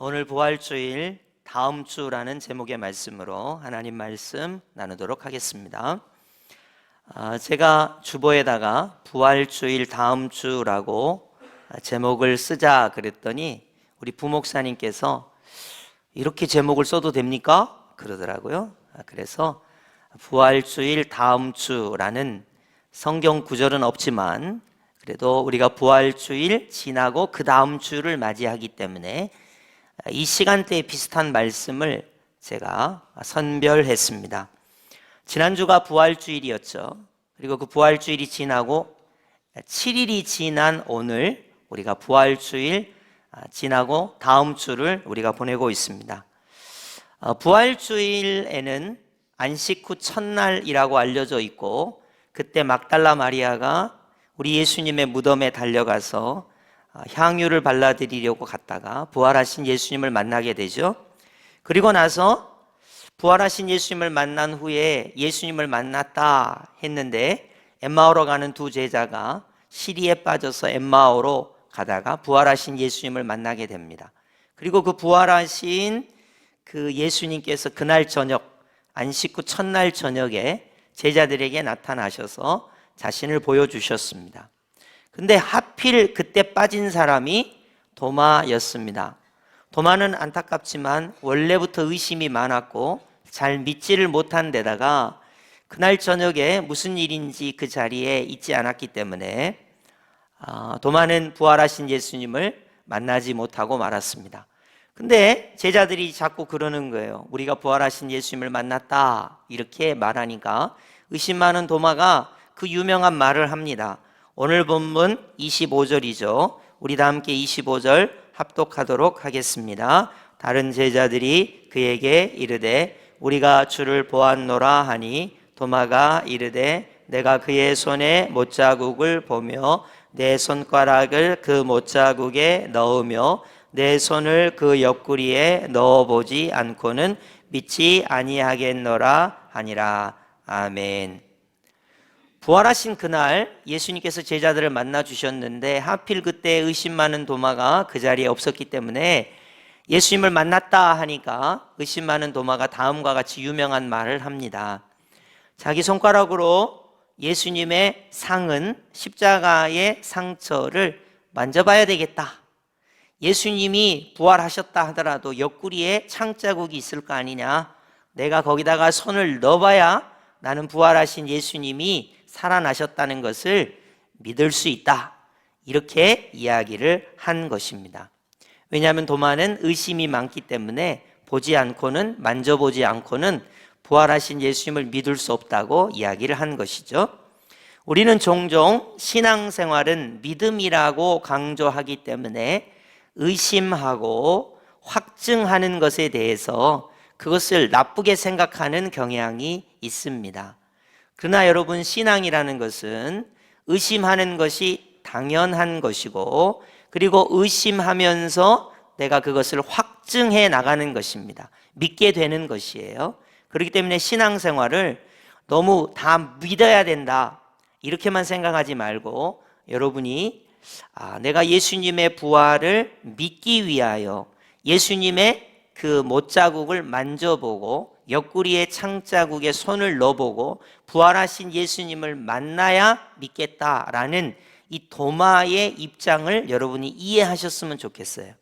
오늘 부활주일 다음 주라는 제목의 말씀으로 하나님 말씀 나누도록 하겠습니다. 아, 제가 주보에다가 부활주일 다음 주라고 제목을 쓰자 그랬더니 우리 부목사님께서 이렇게 제목을 써도 됩니까? 그러더라고요. 아, 그래서 부활주일 다음 주라는 성경 구절은 없지만 그래도 우리가 부활주일 지나고 그 다음 주를 맞이하기 때문에 이 시간대에 비슷한 말씀을 제가 선별했습니다. 지난주가 부활주일이었죠. 그리고 그 부활주일이 지나고 7일이 지난 오늘 우리가 부활주일 지나고 다음 주를 우리가 보내고 있습니다. 어, 부활주일에는 안식 후 첫날이라고 알려져 있고 그때 막달라 마리아가 우리 예수님의 무덤에 달려가서 어, 향유를 발라드리려고 갔다가 부활하신 예수님을 만나게 되죠. 그리고 나서 부활하신 예수님을 만난 후에 예수님을 만났다 했는데 엠마오로 가는 두 제자가 시리에 빠져서 엠마오로 가다가 부활하신 예수님을 만나게 됩니다. 그리고 그 부활하신 그 예수님께서 그날 저녁 안식 후 첫날 저녁에 제자들에게 나타나셔서 자신을 보여주셨습니다. 근데 하필 그때 빠진 사람이 도마였습니다. 도마는 안타깝지만 원래부터 의심이 많았고 잘 믿지를 못한 데다가 그날 저녁에 무슨 일인지 그 자리에 있지 않았기 때문에 아, 도마는 부활하신 예수님을 만나지 못하고 말았습니다. 근데 제자들이 자꾸 그러는 거예요. 우리가 부활하신 예수님을 만났다. 이렇게 말하니까 의심 많은 도마가 그 유명한 말을 합니다. 오늘 본문 25절이죠. 우리 다 함께 25절 합독하도록 하겠습니다. 다른 제자들이 그에게 이르되 우리가 주를 보았노라 하니 도마가 이르되 내가 그의 손에 못자국을 보며 내 손가락을 그 못자국에 넣으며 내 손을 그 옆구리에 넣어보지 않고는 믿지 아니하겠노라 하니라 아멘. 부활하신 그날 예수님께서 제자들을 만나 주셨는데 하필 그때 의심 많은 도마가 그 자리에 없었기 때문에 예수님을 만났다 하니까 의심 많은 도마가 다음과 같이 유명한 말을 합니다. 자기 손가락으로 예수님의 상은 십자가의 상처를 만져봐야 되겠다. 예수님이 부활하셨다 하더라도 옆구리에 창자국이 있을 거 아니냐. 내가 거기다가 손을 넣어봐야 나는 부활하신 예수님이 살아나셨다는 것을 믿을 수 있다. 이렇게 이야기를 한 것입니다. 왜냐하면 도마는 의심이 많기 때문에 보지 않고는 만져보지 않고는 부활하신 예수님을 믿을 수 없다고 이야기를 한 것이죠. 우리는 종종 신앙생활은 믿음이라고 강조하기 때문에 의심하고 확증하는 것에 대해서 그것을 나쁘게 생각하는 경향이 있습니다. 그러나 여러분, 신앙이라는 것은 의심하는 것이 당연한 것이고, 그리고 의심하면서 내가 그것을 확증해 나가는 것입니다. 믿게 되는 것이에요. 그렇기 때문에 신앙생활을 너무 다 믿어야 된다. 이렇게만 생각하지 말고 여러분이 아, 내가 예수님의 부활을 믿기 위하여 예수님의 그 못자국을 만져보고 옆구리에 창자국에 손을 넣어보고 부활하신 예수님을 만나야 믿겠다라는 이 도마의 입장을 여러분이 이해하셨으면 좋겠어요.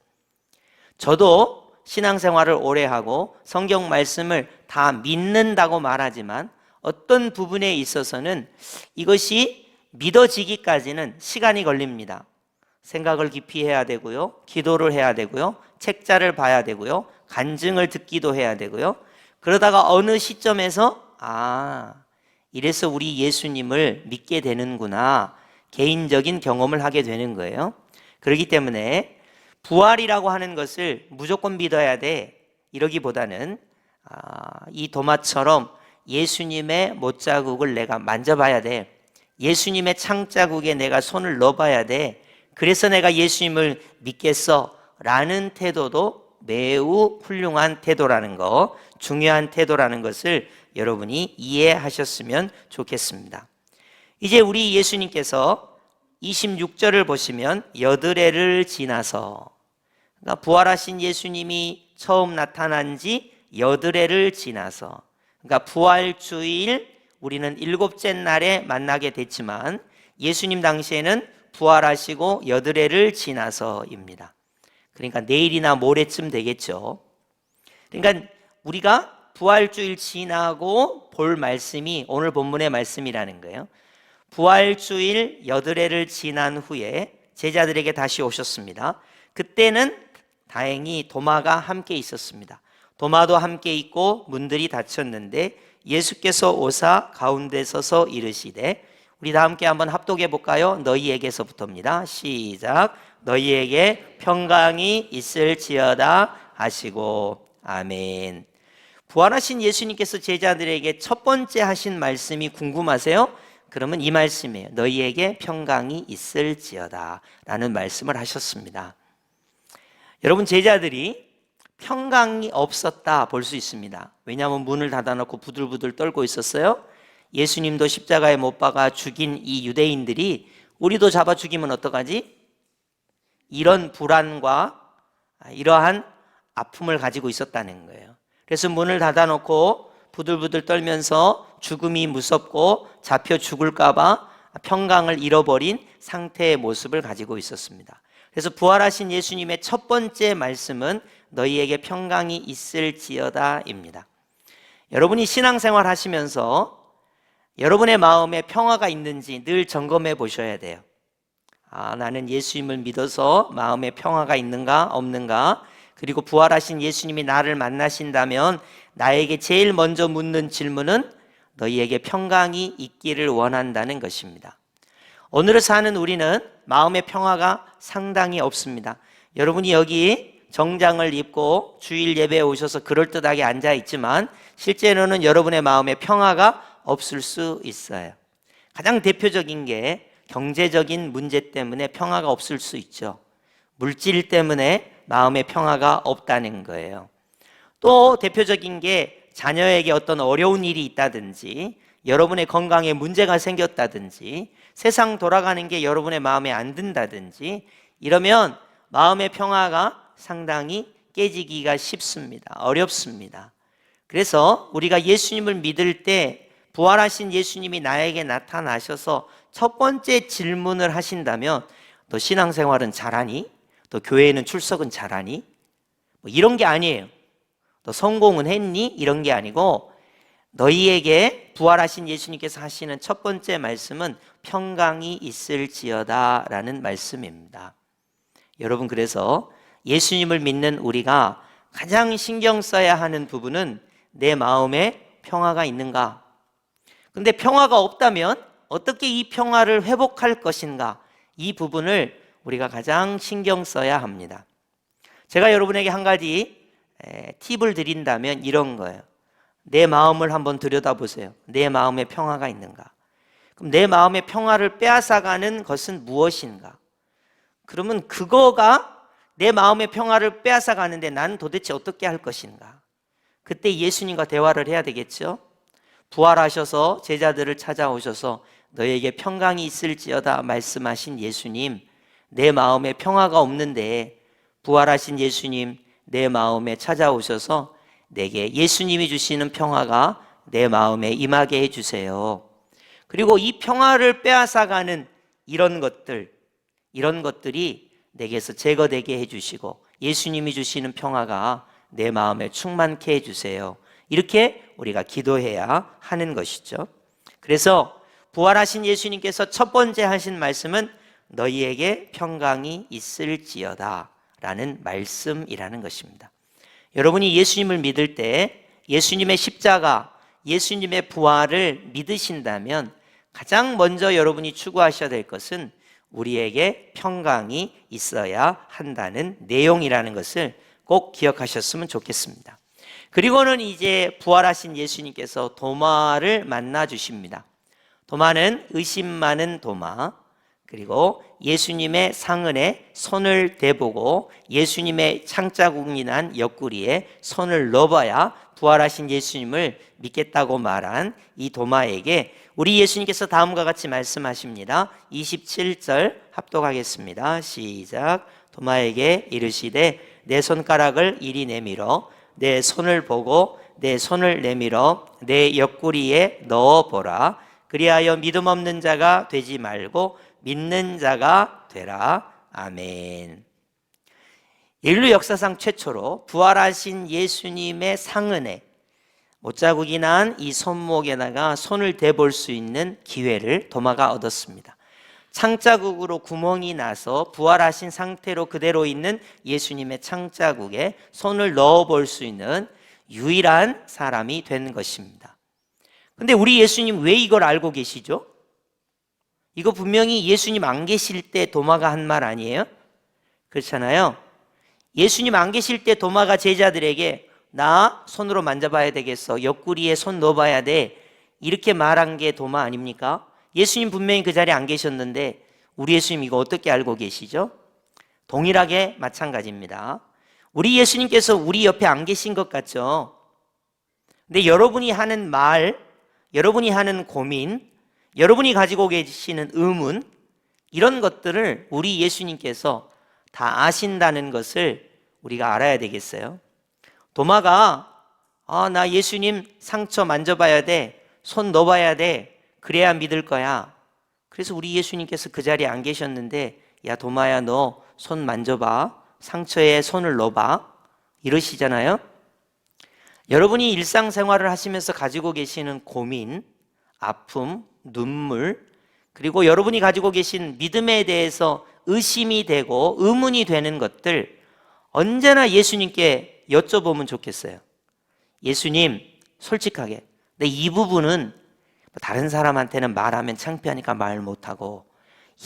저도 신앙생활을 오래 하고 성경 말씀을 다 믿는다고 말하지만 어떤 부분에 있어서는 이것이 믿어지기까지는 시간이 걸립니다. 생각을 깊이 해야 되고요. 기도를 해야 되고요. 책자를 봐야 되고요. 간증을 듣기도 해야 되고요. 그러다가 어느 시점에서 아, 이래서 우리 예수님을 믿게 되는구나. 개인적인 경험을 하게 되는 거예요. 그렇기 때문에 부활이라고 하는 것을 무조건 믿어야 돼. 이러기보다는 아, 이 도마처럼 예수님의 못자국을 내가 만져봐야 돼. 예수님의 창자국에 내가 손을 넣어봐야 돼. 그래서 내가 예수님을 믿겠어. 라는 태도도 매우 훌륭한 태도라는 거, 중요한 태도라는 것을 여러분이 이해하셨으면 좋겠습니다. 이제 우리 예수님께서 26절을 보시면 여드레를 지나서 그러니까 부활하신 예수님이 처음 나타난 지 여드레를 지나서 그러니까 부활 주일 우리는 일곱째 날에 만나게 됐지만 예수님 당시에는 부활하시고 여드레를 지나서입니다. 그러니까 내일이나 모레쯤 되겠죠. 그러니까 우리가 부활주일 지나고 볼 말씀이 오늘 본문의 말씀이라는 거예요. 부활주일 여드레를 지난 후에 제자들에게 다시 오셨습니다. 그때는 다행히 도마가 함께 있었습니다. 도마도 함께 있고 문들이 닫혔는데 예수께서 오사 가운데 서서 이르시되 우리 다 함께 한번 합독해 볼까요? 너희에게서부터입니다. 시작. 너희에게 평강이 있을지어다 하시고 아멘. 부활하신 예수님께서 제자들에게 첫 번째 하신 말씀이 궁금하세요? 그러면 이 말씀이에요. 너희에게 평강이 있을지어다 라는 말씀을 하셨습니다. 여러분 제자들이 평강이 없었다 볼 수 있습니다. 왜냐하면 문을 닫아놓고 부들부들 떨고 있었어요. 예수님도 십자가에 못 박아 죽인 이 유대인들이 우리도 잡아 죽이면 어떡하지? 이런 불안과 이러한 아픔을 가지고 있었다는 거예요. 그래서 문을 닫아놓고 부들부들 떨면서 죽음이 무섭고 잡혀 죽을까봐 평강을 잃어버린 상태의 모습을 가지고 있었습니다. 그래서 부활하신 예수님의 첫 번째 말씀은 너희에게 평강이 있을지어다입니다. 여러분이 신앙생활 하시면서 여러분의 마음에 평화가 있는지 늘 점검해 보셔야 돼요. 아, 나는 예수님을 믿어서 마음에 평화가 있는가 없는가 그리고 부활하신 예수님이 나를 만나신다면 나에게 제일 먼저 묻는 질문은 너희에게 평강이 있기를 원한다는 것입니다. 오늘을 사는 우리는 마음의 평화가 상당히 없습니다. 여러분이 여기 정장을 입고 주일 예배에 오셔서 그럴듯하게 앉아 있지만 실제로는 여러분의 마음에 평화가 없을 수 있어요. 가장 대표적인 게 경제적인 문제 때문에 평화가 없을 수 있죠. 물질 때문에 마음의 평화가 없다는 거예요. 또 대표적인 게 자녀에게 어떤 어려운 일이 있다든지 여러분의 건강에 문제가 생겼다든지 세상 돌아가는 게 여러분의 마음에 안 든다든지 이러면 마음의 평화가 상당히 깨지기가 쉽습니다. 어렵습니다. 그래서 우리가 예수님을 믿을 때 부활하신 예수님이 나에게 나타나셔서 첫 번째 질문을 하신다면 너 신앙생활은 잘하니? 또 교회에는 출석은 잘하니? 뭐 이런 게 아니에요. 너 성공은 했니? 이런 게 아니고 너희에게 부활하신 예수님께서 하시는 첫 번째 말씀은 평강이 있을지어다 라는 말씀입니다. 여러분 그래서 예수님을 믿는 우리가 가장 신경 써야 하는 부분은 내 마음에 평화가 있는가? 근데 평화가 없다면 어떻게 이 평화를 회복할 것인가? 이 부분을 우리가 가장 신경 써야 합니다. 제가 여러분에게 한 가지 팁을 드린다면 이런 거예요. 내 마음을 한번 들여다보세요. 내 마음에 평화가 있는가? 그럼 내 마음의 평화를 빼앗아가는 것은 무엇인가? 그러면 그거가 내 마음의 평화를 빼앗아가는데 나는 도대체 어떻게 할 것인가? 그때 예수님과 대화를 해야 되겠죠? 부활하셔서 제자들을 찾아오셔서 너에게 평강이 있을지어다 말씀하신 예수님, 내 마음에 평화가 없는데 부활하신 예수님 내 마음에 찾아오셔서 내게 예수님이 주시는 평화가 내 마음에 임하게 해주세요. 그리고 이 평화를 빼앗아가는 이런 것들, 이런 것들이 내게서 제거되게 해주시고 예수님이 주시는 평화가 내 마음에 충만케 해주세요. 이렇게 우리가 기도해야 하는 것이죠. 그래서 부활하신 예수님께서 첫 번째 하신 말씀은 너희에게 평강이 있을지어다 라는 말씀이라는 것입니다. 여러분이 예수님을 믿을 때 예수님의 십자가, 예수님의 부활을 믿으신다면 가장 먼저 여러분이 추구하셔야 될 것은 우리에게 평강이 있어야 한다는 내용이라는 것을 꼭 기억하셨으면 좋겠습니다. 그리고는 이제 부활하신 예수님께서 도마를 만나 주십니다. 도마는 의심 많은 도마, 그리고 예수님의 상은에 손을 대보고 예수님의 창자국이 난 옆구리에 손을 넣어봐야 부활하신 예수님을 믿겠다고 말한 이 도마에게 우리 예수님께서 다음과 같이 말씀하십니다. 27절 합독하겠습니다. 시작. 도마에게 이르시되 내 손가락을 이리 내밀어 내 손을 보고 내 손을 내밀어 내 옆구리에 넣어 보라 그리하여 믿음 없는 자가 되지 말고 믿는 자가 되라 아멘. 인류 역사상 최초로 부활하신 예수님의 상은에 못자국이 난 이 손목에다가 손을 대볼 수 있는 기회를 도마가 얻었습니다. 창자국으로 구멍이 나서 부활하신 상태로 그대로 있는 예수님의 창자국에 손을 넣어 볼 수 있는 유일한 사람이 된 것입니다. 근데 우리 예수님 왜 이걸 알고 계시죠? 이거 분명히 예수님 안 계실 때 도마가 한 말 아니에요? 그렇잖아요. 예수님 안 계실 때 도마가 제자들에게 나 손으로 만져봐야 되겠어. 옆구리에 손 넣어봐야 돼. 이렇게 말한 게 도마 아닙니까? 예수님 분명히 그 자리에 안 계셨는데 우리 예수님 이거 어떻게 알고 계시죠? 동일하게 마찬가지입니다. 우리 예수님께서 우리 옆에 안 계신 것 같죠? 근데 여러분이 하는 말, 여러분이 하는 고민, 여러분이 가지고 계시는 의문, 이런 것들을 우리 예수님께서 다 아신다는 것을 우리가 알아야 되겠어요. 도마가 아, 나 예수님 상처 만져봐야 돼. 손 넣어봐야 돼. 그래야 믿을 거야. 그래서 우리 예수님께서 그 자리에 안 계셨는데 야 도마야 너 손 만져봐. 상처에 손을 넣어봐. 이러시잖아요. 여러분이 일상생활을 하시면서 가지고 계시는 고민, 아픔, 눈물, 그리고 여러분이 가지고 계신 믿음에 대해서 의심이 되고 의문이 되는 것들 언제나 예수님께 여쭤보면 좋겠어요. 예수님, 솔직하게. 근데 이 부분은 다른 사람한테는 말하면 창피하니까 말 못하고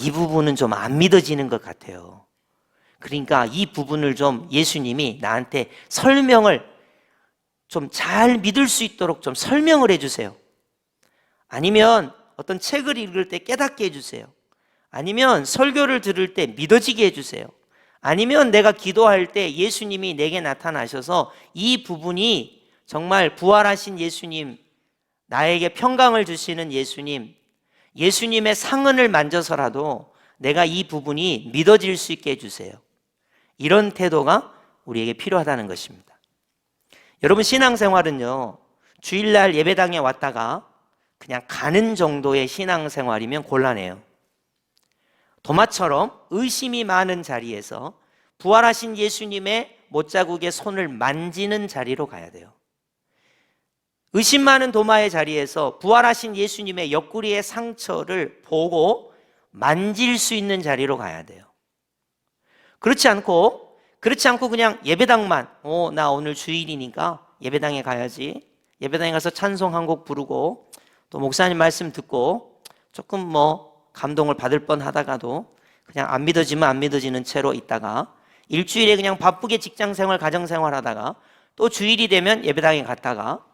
이 부분은 좀 안 믿어지는 것 같아요. 그러니까 이 부분을 좀 예수님이 나한테 설명을 좀 잘 믿을 수 있도록 좀 설명을 해주세요. 아니면 어떤 책을 읽을 때 깨닫게 해주세요. 아니면 설교를 들을 때 믿어지게 해주세요. 아니면 내가 기도할 때 예수님이 내게 나타나셔서 이 부분이 정말 부활하신 예수님, 나에게 평강을 주시는 예수님, 예수님의 상은을 만져서라도 내가 이 부분이 믿어질 수 있게 해주세요. 이런 태도가 우리에게 필요하다는 것입니다. 여러분, 신앙생활은요, 주일날 예배당에 왔다가 그냥 가는 정도의 신앙생활이면 곤란해요. 도마처럼 의심이 많은 자리에서 부활하신 예수님의 못자국의 손을 만지는 자리로 가야 돼요. 의심 많은 도마의 자리에서 부활하신 예수님의 옆구리의 상처를 보고 만질 수 있는 자리로 가야 돼요. 그렇지 않고, 그렇지 않고 그냥 예배당만, 어, 나 오늘 주일이니까 예배당에 가야지. 예배당에 가서 찬송 한 곡 부르고, 또 목사님 말씀 듣고, 조금 뭐, 감동을 받을 뻔 하다가도 그냥 안 믿어지면 안 믿어지는 채로 있다가 일주일에 그냥 바쁘게 직장 생활, 가정 생활 하다가 또 주일이 되면 예배당에 갔다가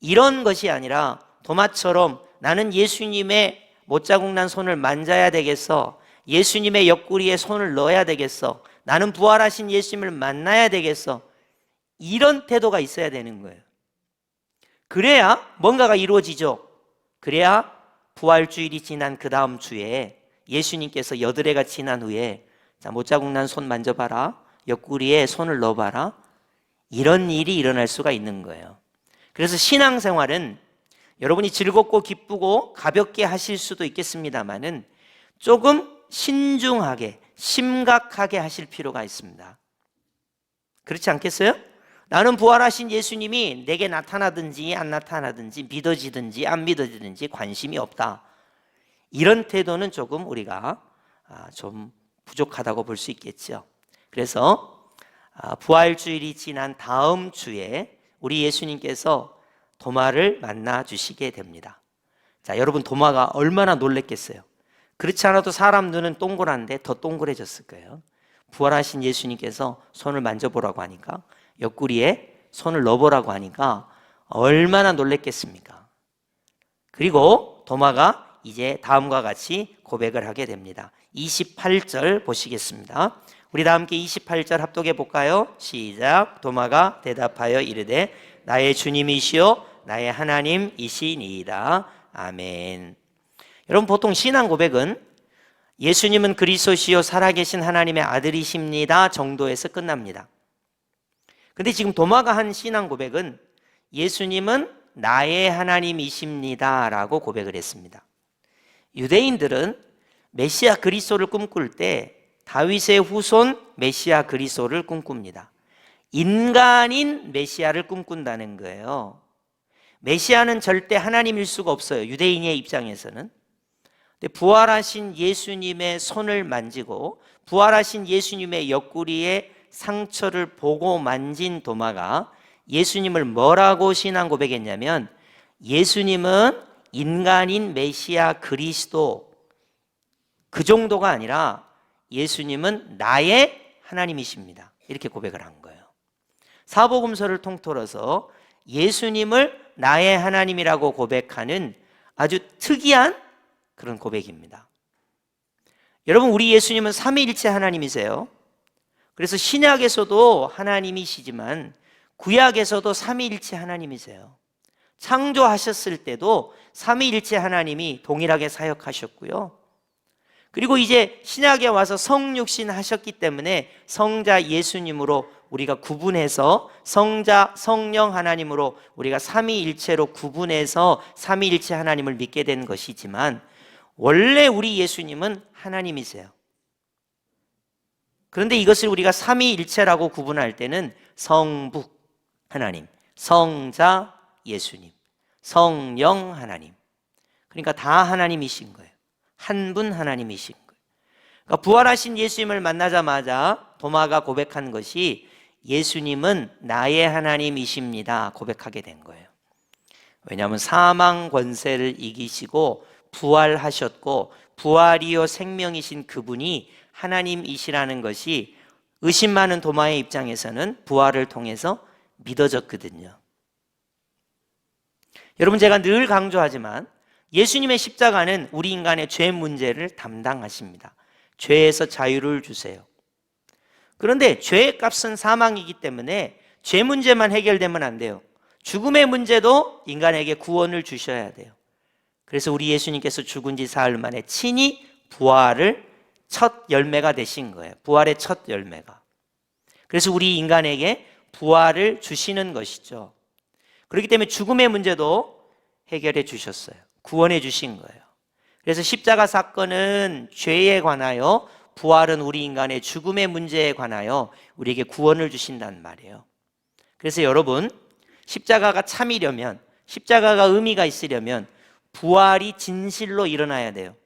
이런 것이 아니라 도마처럼 나는 예수님의 못자국 난 손을 만져야 되겠어. 예수님의 옆구리에 손을 넣어야 되겠어. 나는 부활하신 예수님을 만나야 되겠어. 이런 태도가 있어야 되는 거예요. 그래야 뭔가가 이루어지죠. 그래야 부활주일이 지난 그 다음 주에 예수님께서 여드레가 지난 후에 자, 못자국 난 손 만져봐라. 옆구리에 손을 넣어봐라. 이런 일이 일어날 수가 있는 거예요. 그래서 신앙생활은 여러분이 즐겁고 기쁘고 가볍게 하실 수도 있겠습니다만은 조금 신중하게, 심각하게 하실 필요가 있습니다. 그렇지 않겠어요? 나는 부활하신 예수님이 내게 나타나든지 안 나타나든지 믿어지든지 안 믿어지든지 관심이 없다. 이런 태도는 조금 우리가 아, 좀 부족하다고 볼 수 있겠죠. 그래서 아, 부활주일이 지난 다음 주에 우리 예수님께서 도마를 만나 주시게 됩니다. 자, 여러분 도마가 얼마나 놀랬겠어요. 그렇지 않아도 사람 눈은 동그란데 더 동그래졌을 거예요. 부활하신 예수님께서 손을 만져보라고 하니까 옆구리에 손을 넣어보라고 하니까 얼마나 놀랬겠습니까? 그리고 도마가 이제 다음과 같이 고백을 하게 됩니다. 28절 보시겠습니다. 우리 다 함께 28절 합독해 볼까요? 시작. 도마가 대답하여 이르되 나의 주님이시요 나의 하나님이시니이다. 아멘. 여러분 보통 신앙 고백은 예수님은 그리스도시요 살아계신 하나님의 아들이십니다 정도에서 끝납니다. 근데 지금 도마가 한 신앙 고백은 예수님은 나의 하나님이십니다라고 고백을 했습니다. 유대인들은 메시아 그리스도를 꿈꿀 때 다윗의 후손 메시아 그리스도를 꿈꿉니다. 인간인 메시아를 꿈꾼다는 거예요. 메시아는 절대 하나님일 수가 없어요. 유대인의 입장에서는. 근데 부활하신 예수님의 손을 만지고 부활하신 예수님의 옆구리에 상처를 보고 만진 도마가 예수님을 뭐라고 신앙 고백했냐면 예수님은 인간인 메시아 그리스도 그 정도가 아니라 예수님은 나의 하나님이십니다. 이렇게 고백을 한 거예요. 사복음서를 통틀어서 예수님을 나의 하나님이라고 고백하는 아주 특이한 그런 고백입니다. 여러분, 우리 예수님은 삼위일체 하나님이세요. 그래서 신약에서도 하나님이시지만 구약에서도 삼위일체 하나님이세요. 창조하셨을 때도 삼위일체 하나님이 동일하게 사역하셨고요. 그리고 이제 신약에 와서 성육신 하셨기 때문에 성자 예수님으로 우리가 구분해서 성자 성령 하나님으로 우리가 삼위일체로 구분해서 삼위일체 하나님을 믿게 된 것이지만 원래 우리 예수님은 하나님이세요. 그런데 이것을 우리가 삼위일체라고 구분할 때는 성부 하나님, 성자 예수님, 성령 하나님. 그러니까 다 하나님이신 거예요. 한 분 하나님이신 거예요. 그러니까 부활하신 예수님을 만나자마자 도마가 고백한 것이 예수님은 나의 하나님이십니다. 고백하게 된 거예요. 왜냐하면 사망 권세를 이기시고 부활하셨고 부활이요 생명이신 그분이 하나님이시라는 것이 의심 많은 도마의 입장에서는 부활을 통해서 믿어졌거든요. 여러분 제가 늘 강조하지만 예수님의 십자가는 우리 인간의 죄 문제를 담당하십니다. 죄에서 자유를 주세요. 그런데 죄의 값은 사망이기 때문에 죄 문제만 해결되면 안 돼요. 죽음의 문제도 인간에게 구원을 주셔야 돼요. 그래서 우리 예수님께서 죽은 지 사흘 만에 친히 부활을 첫 열매가 되신 거예요. 부활의 첫 열매가. 그래서 우리 인간에게 부활을 주시는 것이죠. 그렇기 때문에 죽음의 문제도 해결해 주셨어요. 구원해 주신 거예요. 그래서 십자가 사건은 죄에 관하여 부활은 우리 인간의 죽음의 문제에 관하여 우리에게 구원을 주신다는 말이에요. 그래서 여러분, 십자가가 참이려면, 십자가가 의미가 있으려면 부활이 진실로 일어나야 돼요.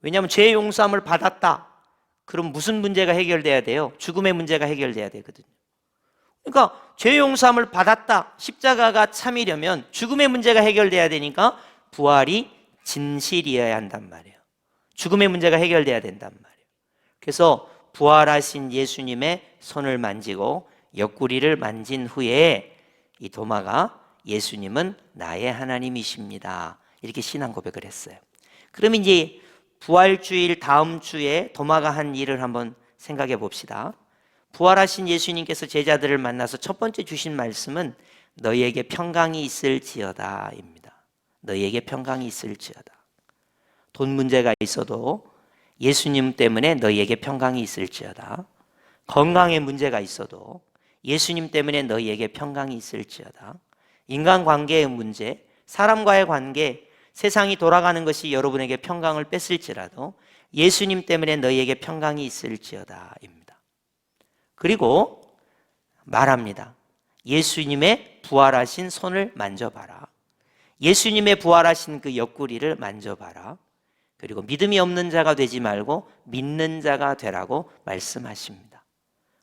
왜냐하면 죄 용서함을 받았다. 그럼 무슨 문제가 해결돼야 돼요? 죽음의 문제가 해결돼야 되거든요. 그러니까 죄 용서함을 받았다. 십자가가 참이려면 죽음의 문제가 해결돼야 되니까 부활이 진실이어야 한단 말이에요. 죽음의 문제가 해결돼야 된단 말이에요. 그래서 부활하신 예수님의 손을 만지고 옆구리를 만진 후에 이 도마가 예수님은 나의 하나님이십니다. 이렇게 신앙 고백을 했어요. 그럼 이제 부활주일 다음 주에 도마가 한 일을 한번 생각해 봅시다. 부활하신 예수님께서 제자들을 만나서 첫 번째 주신 말씀은 너희에게 평강이 있을지어다입니다. 너희에게 평강이 있을지어다. 돈 문제가 있어도 예수님 때문에 너희에게 평강이 있을지어다. 건강에 문제가 있어도 예수님 때문에 너희에게 평강이 있을지어다. 인간 관계의 문제, 사람과의 관계, 세상이 돌아가는 것이 여러분에게 평강을 뺐을지라도 예수님 때문에 너희에게 평강이 있을지어다입니다. 그리고 말합니다. 예수님의 부활하신 손을 만져봐라. 예수님의 부활하신 그 옆구리를 만져봐라. 그리고 믿음이 없는 자가 되지 말고 믿는 자가 되라고 말씀하십니다.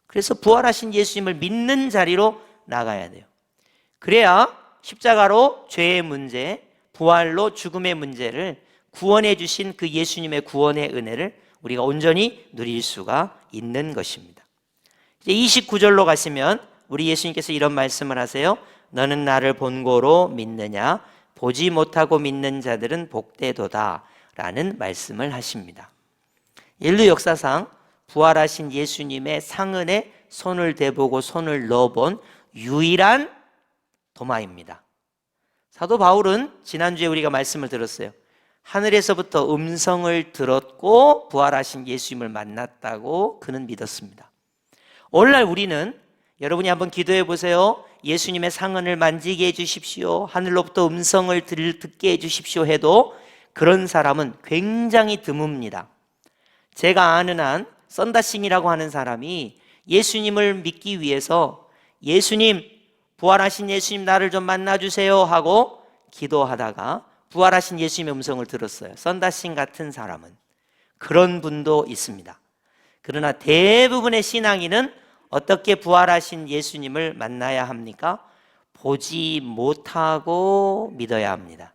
그래서 부활하신 예수님을 믿는 자리로 나가야 돼요. 그래야 십자가로 죄의 문제, 부활로 죽음의 문제를 구원해 주신 그 예수님의 구원의 은혜를 우리가 온전히 누릴 수가 있는 것입니다. 이제 29절로 가시면 우리 예수님께서 이런 말씀을 하세요. 너는 나를 본고로 믿느냐? 보지 못하고 믿는 자들은 복되도다. 라는 말씀을 하십니다. 인류 역사상 부활하신 예수님의 상은에 손을 대보고 손을 넣어본 유일한 도마입니다. 사도 바울은 지난주에 우리가 말씀을 들었어요. 하늘에서부터 음성을 들었고 부활하신 예수님을 만났다고 그는 믿었습니다. 오늘날 우리는 여러분이 한번 기도해 보세요. 예수님의 상흔을 만지게 해 주십시오. 하늘로부터 음성을 들, 듣게 해 주십시오 해도 그런 사람은 굉장히 드뭅니다. 제가 아는 한 썬다싱이라고 하는 사람이 예수님을 믿기 위해서 예수님 부활하신 예수님 나를 좀 만나 주세요 하고 기도하다가 부활하신 예수님의 음성을 들었어요. 썬다싱 같은 사람은 그런 분도 있습니다. 그러나 대부분의 신앙인은 어떻게 부활하신 예수님을 만나야 합니까? 보지 못하고 믿어야 합니다.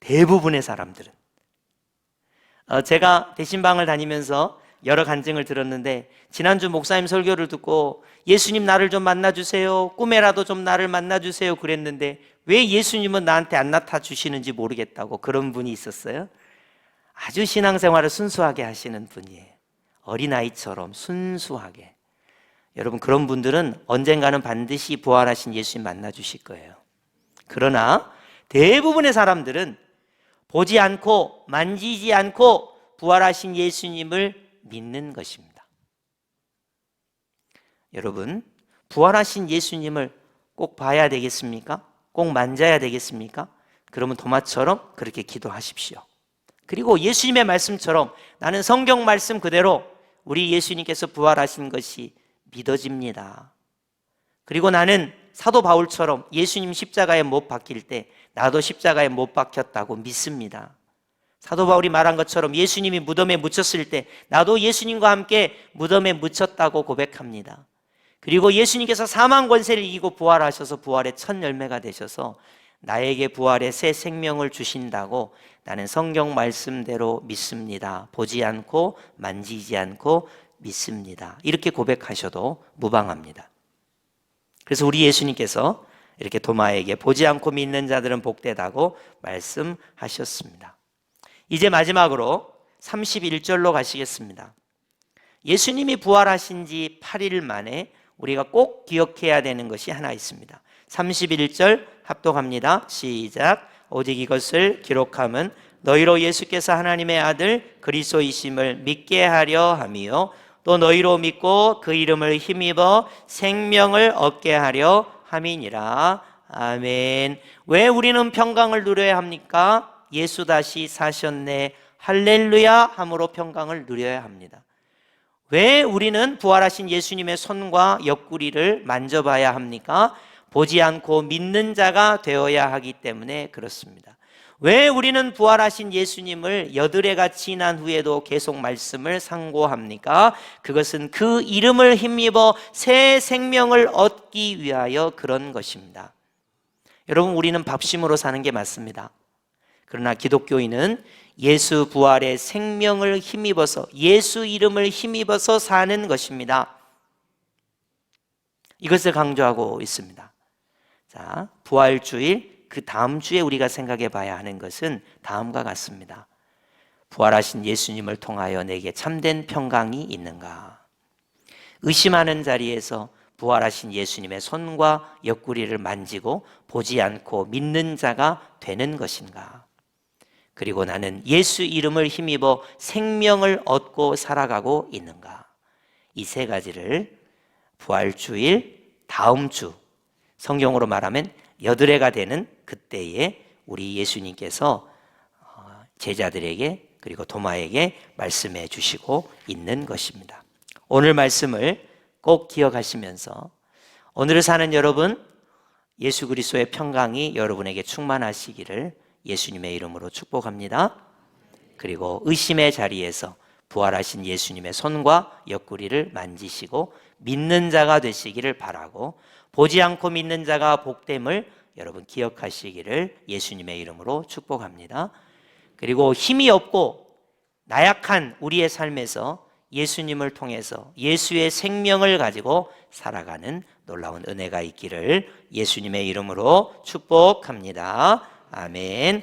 대부분의 사람들은. 어, 제가 대신방을 다니면서 여러 간증을 들었는데 지난주 목사님 설교를 듣고 예수님 나를 좀 만나 주세요. 꿈에라도 좀 나를 만나 주세요. 그랬는데 왜 예수님은 나한테 안 나타 주시는지 모르겠다고 그런 분이 있었어요. 아주 신앙생활을 순수하게 하시는 분이에요. 어린아이처럼 순수하게. 여러분 그런 분들은 언젠가는 반드시 부활하신 예수님 만나 주실 거예요. 그러나 대부분의 사람들은 보지 않고 만지지 않고 부활하신 예수님을 믿는 것입니다. 여러분, 부활하신 예수님을 꼭 봐야 되겠습니까? 꼭 만져야 되겠습니까? 그러면 도마처럼 그렇게 기도하십시오. 그리고 예수님의 말씀처럼 나는 성경 말씀 그대로 우리 예수님께서 부활하신 것이 믿어집니다. 그리고 나는 사도 바울처럼 예수님 십자가에 못 박힐 때 나도 십자가에 못 박혔다고 믿습니다. 사도 바울이 말한 것처럼 예수님이 무덤에 묻혔을 때 나도 예수님과 함께 무덤에 묻혔다고 고백합니다. 그리고 예수님께서 사망 권세를 이기고 부활하셔서 부활의 첫 열매가 되셔서 나에게 부활의 새 생명을 주신다고 나는 성경 말씀대로 믿습니다. 보지 않고 만지지 않고 믿습니다. 이렇게 고백하셔도 무방합니다. 그래서 우리 예수님께서 이렇게 도마에게 보지 않고 믿는 자들은 복되다고 말씀하셨습니다. 이제 마지막으로 31절로 가시겠습니다. 예수님이 부활하신 지 8일 만에 우리가 꼭 기억해야 되는 것이 하나 있습니다. 31절 합독합니다. 시작. 오직 이것을 기록함은 너희로 예수께서 하나님의 아들 그리스도이심을 믿게 하려 함이요 또 너희로 믿고 그 이름을 힘입어 생명을 얻게 하려 함이니라. 아멘. 왜 우리는 평강을 누려야 합니까? 예수 다시 사셨네. 할렐루야 함으로 평강을 누려야 합니다. 왜 우리는 부활하신 예수님의 손과 옆구리를 만져봐야 합니까? 보지 않고 믿는 자가 되어야 하기 때문에 그렇습니다. 왜 우리는 부활하신 예수님을 여드레가 지난 후에도 계속 말씀을 상고합니까? 그것은 그 이름을 힘입어 새 생명을 얻기 위하여 그런 것입니다. 여러분, 우리는 밥심으로 사는 게 맞습니다. 그러나 기독교인은 예수 부활의 생명을 힘입어서 예수 이름을 힘입어서 사는 것입니다. 이것을 강조하고 있습니다. 자, 부활 주일 그 다음 주에 우리가 생각해 봐야 하는 것은 다음과 같습니다. 부활하신 예수님을 통하여 내게 참된 평강이 있는가? 의심하는 자리에서 부활하신 예수님의 손과 옆구리를 만지고 보지 않고 믿는 자가 되는 것인가? 그리고 나는 예수 이름을 힘입어 생명을 얻고 살아가고 있는가? 이 세 가지를 부활주일 다음 주 성경으로 말하면 여드레가 되는 그때에 우리 예수님께서 어, 제자들에게 그리고 도마에게 말씀해 주시고 있는 것입니다. 오늘 말씀을 꼭 기억하시면서 오늘을 사는 여러분 예수 그리스도의 평강이 여러분에게 충만하시기를 예수님의 이름으로 축복합니다. 그리고 의심의 자리에서 부활하신 예수님의 손과 옆구리를 만지시고 믿는 자가 되시기를 바라고 보지 않고 믿는 자가 복됨을 여러분 기억하시기를 예수님의 이름으로 축복합니다. 그리고 힘이 없고 나약한 우리의 삶에서 예수님을 통해서 예수의 생명을 가지고 살아가는 놀라운 은혜가 있기를 예수님의 이름으로 축복합니다. 아멘.